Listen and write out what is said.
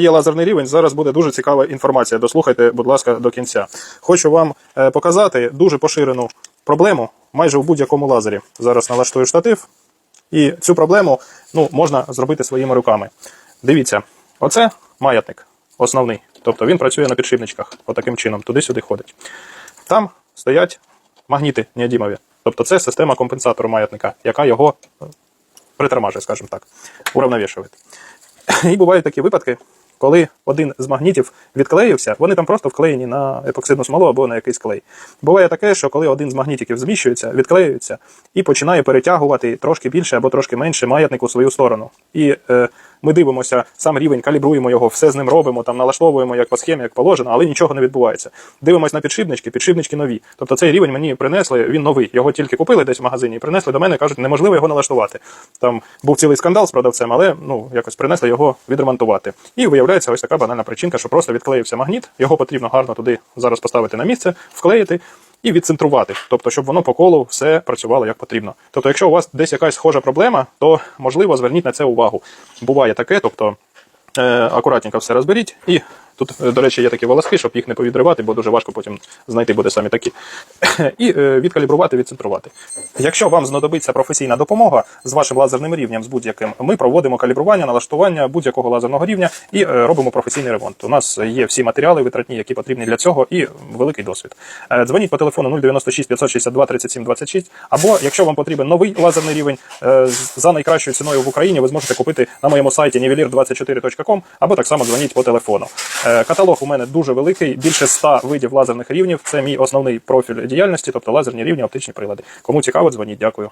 Є лазерний рівень. Зараз буде дуже цікава інформація. Дослухайте, будь ласка, до кінця. Хочу вам е, показати дуже поширену проблему майже в будь-якому лазері. Зараз налаштую штатив, і цю проблему ну, можна зробити своїми руками. Дивіться, оце маятник основний. Тобто він працює на підшипничках, отаким чином, туди-сюди ходить. Там стоять магніти неодімові. Тобто це система компенсатору маятника, яка його е, притормажує, скажімо так, уравновішує. І бувають такі випадки, коли один з магнітів відклеївся, вони там просто вклеєні на епоксидну смолу або на якийсь клей. Буває таке, що коли один з магнітиків зміщується, відклеюється і починає перетягувати трошки більше або трошки менше маятник у свою сторону. І е, ми дивимося, сам рівень, калібруємо його, все з ним робимо, там налаштовуємо як по схемі, як положено, але нічого не відбувається. Дивимось на підшипнички, підшипнички нові. Тобто цей рівень мені принесли, він новий. Його тільки купили десь в магазині і принесли до мене, кажуть, неможливо його налаштувати. Там був цілий скандал з продавцем, але ну якось принесли його відремонтувати. І виявляється, ось така банальна причинка, що просто відклеївся магніт, його потрібно гарно туди зараз поставити на місце, вклеїти. І відцентрувати, тобто, щоб воно по колу все працювало як потрібно. Тобто, якщо у вас десь якась схожа проблема, то можливо зверніть на це увагу. Буває таке, тобто е, акуратненько все розберіть. І тут, е, до речі, є такі волоски, щоб їх не повідривати, бо дуже важко потім знайти буде самі такі. І е, відкалібрувати, відцентрувати. Якщо вам знадобиться професійна допомога з вашим лазерним рівнем, з будь-яким, ми проводимо калібрування, налаштування будь-якого лазерного рівня і е, робимо професійний ремонт. У нас є всі матеріали витратні, які потрібні для цього, і великий досвід. Дзвоніть по телефону 096 562 37 26, або якщо вам потрібен новий лазерний рівень за найкращою ціною в Україні, ви зможете купити на моєму сайті nivelir24.com, або так само дзвоніть по телефону. Е, Каталог у мене дуже великий, більше 100 видів лазерних рівнів. Це мій основний профіль діяльності, тобто лазерні рівні, оптичні прилади. Кому цікаво, дзвоніть. Дякую.